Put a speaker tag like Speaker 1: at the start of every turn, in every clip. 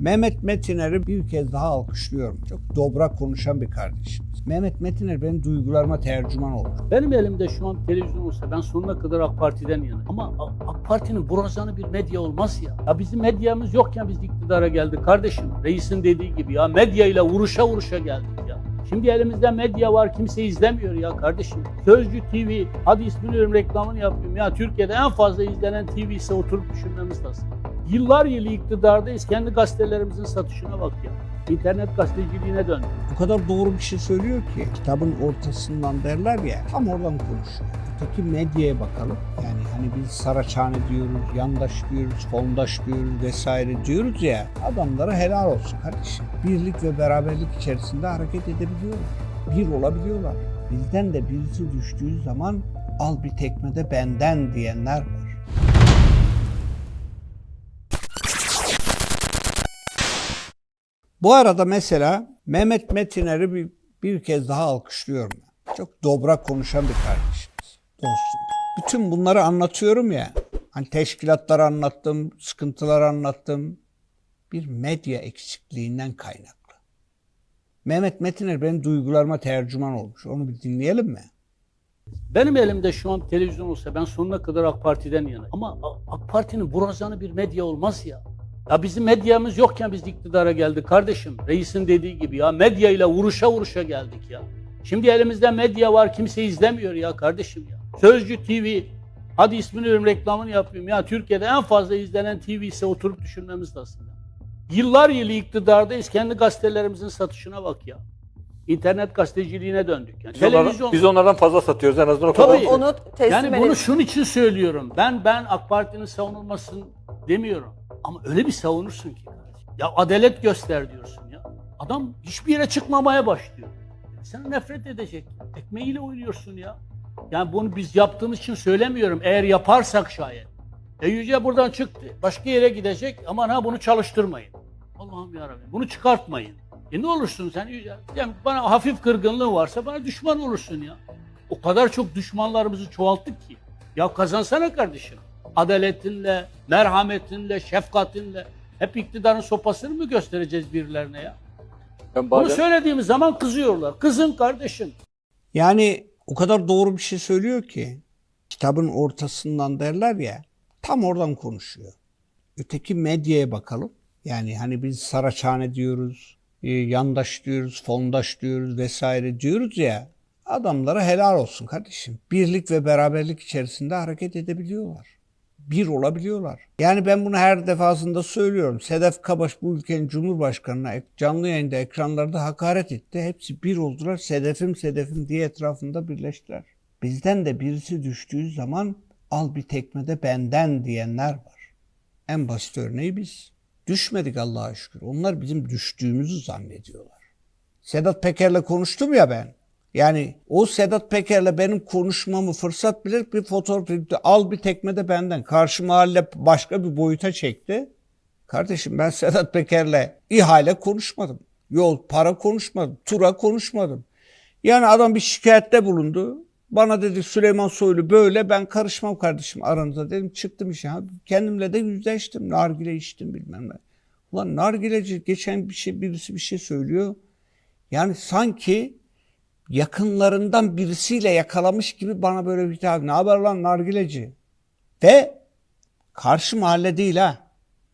Speaker 1: Mehmet Metiner'i bir kez daha alkışlıyorum. Çok dobra konuşan bir kardeşimiz. Mehmet Metiner benim duygularıma tercüman olmuş.
Speaker 2: Benim elimde şu an televizyon olsa ben sonuna kadar AK Parti'den yanayım. Ama AK Parti'nin borazanı bir medya olmaz ya. Ya bizim medyamız yokken biz iktidara geldik kardeşim. Reisin dediği gibi ya medyayla vuruşa vuruşa geldik ya. Şimdi elimizde medya var kimse izlemiyor ya kardeşim. Sözcü TV hadi ismini reklamını yapayım ya. Türkiye'de en fazla izlenen TV ise oturup düşünmemiz lazım. Yıllar yılı iktidardayız kendi gazetelerimizin satışına bak ya. İnternet gazeteciliğine döndük.
Speaker 1: O kadar doğru bir şey söylüyor ki kitabın ortasından derler ya tam oradan konuşuyor. Öteki medyaya bakalım. Yani hani biz Saraçhane diyoruz, yandaş diyoruz, fondaş diyoruz vesaire diyoruz ya. Adamlara helal olsun kardeşim. Birlik ve beraberlik içerisinde hareket edebiliyorlar. Bir olabiliyorlar. Bizden de birisi düştüğü zaman al bir tekmede benden diyenler Bu arada mesela Mehmet Metiner'i bir, bir kez daha alkışlıyorum. Çok dobra konuşan bir kardeşimiz, dostum. Bütün bunları anlatıyorum ya. Hani teşkilatları anlattım, sıkıntıları anlattım. Bir medya eksikliğinden kaynaklı. Mehmet Metiner benim duygularıma tercüman olmuş. Onu bir dinleyelim mi?
Speaker 2: Benim elimde şu an televizyon olsa ben sonuna kadar AK Parti'den yanayım. Ama AK Parti'nin borazanı bir medya olmaz ya. Ya bizim medyamız yokken biz iktidara geldik kardeşim. Reisin dediği gibi ya medyayla vuruşa vuruşa geldik ya. Şimdi elimizde medya var kimse izlemiyor ya kardeşim ya. Sözcü TV hadi ismini veriyorum reklamını yapayım ya. Türkiye'de en fazla izlenen TV ise oturup düşünmemiz lazım ya. Yıllar yılı iktidardayız kendi gazetelerimizin satışına bak ya. İnternet gazeteciliğine döndük. Yani
Speaker 3: Biz, onlardan, biz onlardan fazla satıyoruz en azından o kadar.
Speaker 2: Tabii.
Speaker 4: Onu teslim
Speaker 2: Yani bunu
Speaker 4: edelim.
Speaker 2: şunun için söylüyorum. Ben ben AK Parti'nin savunulmasını demiyorum. Ama öyle bir savunursun ki. Ya adalet göster diyorsun ya. Adam hiçbir yere çıkmamaya başlıyor. Sana nefret edecek. Ekmeğiyle oynuyorsun ya. Yani bunu biz yaptığımız için söylemiyorum. Eğer yaparsak şayet. E Yüce buradan çıktı. Başka yere gidecek. Aman ha bunu çalıştırmayın. Allah'ım yarabbim. Bunu çıkartmayın. E ne olursun sen? Yüce? Yani bana hafif kırgınlığı varsa bana düşman olursun ya. O kadar çok düşmanlarımızı çoğalttık ki. Ya kazansana kardeşim. Adaletinle, merhametinle, şefkatinle. Hep iktidarın sopasını mı göstereceğiz birilerine ya?
Speaker 3: Ben
Speaker 2: Bunu
Speaker 3: bazen,
Speaker 2: söylediğimiz zaman kızıyorlar. Kızın kardeşim.
Speaker 1: Yani o kadar doğru bir şey söylüyor ki kitabın ortasından derler ya tam oradan konuşuyor. Öteki medyaya bakalım. Yani hani biz Saraçhane diyoruz, e, yandaş diyoruz, fondaş diyoruz vesaire diyoruz ya. Adamlara helal olsun kardeşim. Birlik ve beraberlik içerisinde hareket edebiliyorlar. Bir olabiliyorlar. Yani ben bunu her defasında söylüyorum. Sedef Kabaş bu ülkenin Cumhurbaşkanı'na canlı yayında ekranlarda hakaret etti. Hepsi bir oldular. Sedefim sedefim diye etrafında birleştiler. Bizden de birisi düştüğü zaman al bir tekmede benden diyenler var. En basit örneği biz. Düşmedik Allah'a şükür. Onlar bizim düştüğümüzü zannediyorlar. Sedat Peker'le konuştum ya ben. Yani o Sedat Peker'le benim konuşmamı fırsat bilir bir fotoğraf. Al bir tekme de benden. Karşı mahalle başka bir boyuta çekti. Kardeşim ben Sedat Peker'le ihale konuşmadım. Yol, para konuşmadım. Tura konuşmadım. Yani adam bir şikayette bulundu. Bana dedi Süleyman Soylu böyle ben karışmam kardeşim aranıza dedim çıktım işe. Kendimle de yüzleştim. Nargile içtim bilmem ne. Ulan nargileci geçen bir şey birisi bir şey söylüyor. Yani sanki yakınlarından birisiyle yakalamış gibi bana böyle bir hitap. Ne haber lan nargileci? Ve karşı mahalle değil ha.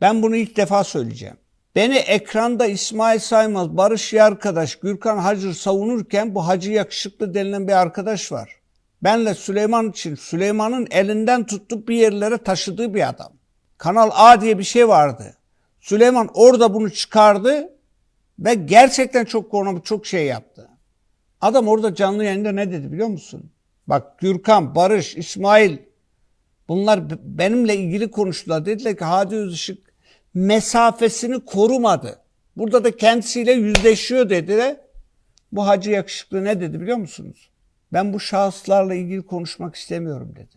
Speaker 1: Ben bunu ilk defa söyleyeceğim. Beni ekranda İsmail Saymaz, Barış Yarkadaş, Gürkan Hacır savunurken bu Hacı Yakışıklı denilen bir arkadaş var. Benle Süleyman için Süleyman'ın elinden tutup bir yerlere taşıdığı bir adam. Kanal A diye bir şey vardı. Süleyman orada bunu çıkardı ve gerçekten çok konu çok şey yaptı. Adam orada canlı yayında ne dedi biliyor musun? Bak Gürkan, Barış, İsmail bunlar benimle ilgili konuştular. Dediler ki Hadi Özışık mesafesini korumadı. Burada da kendisiyle yüzleşiyor dediler. Bu hacı yakışıklı ne dedi biliyor musunuz? Ben bu şahıslarla ilgili konuşmak istemiyorum dedi.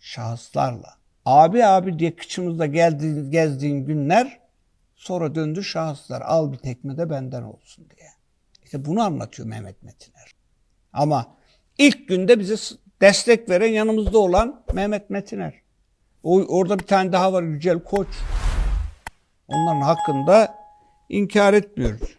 Speaker 1: Şahıslarla. Abi abi diye kıçımızda geldiğin, gezdiğin günler sonra döndü şahıslar. Al bir tekme de benden olsun diye. İşte bunu anlatıyor Mehmet Metiner. Ama ilk günde bize destek veren yanımızda olan Mehmet Metiner. O, orada bir tane daha var Yücel Koç. Onların hakkında inkar etmiyoruz.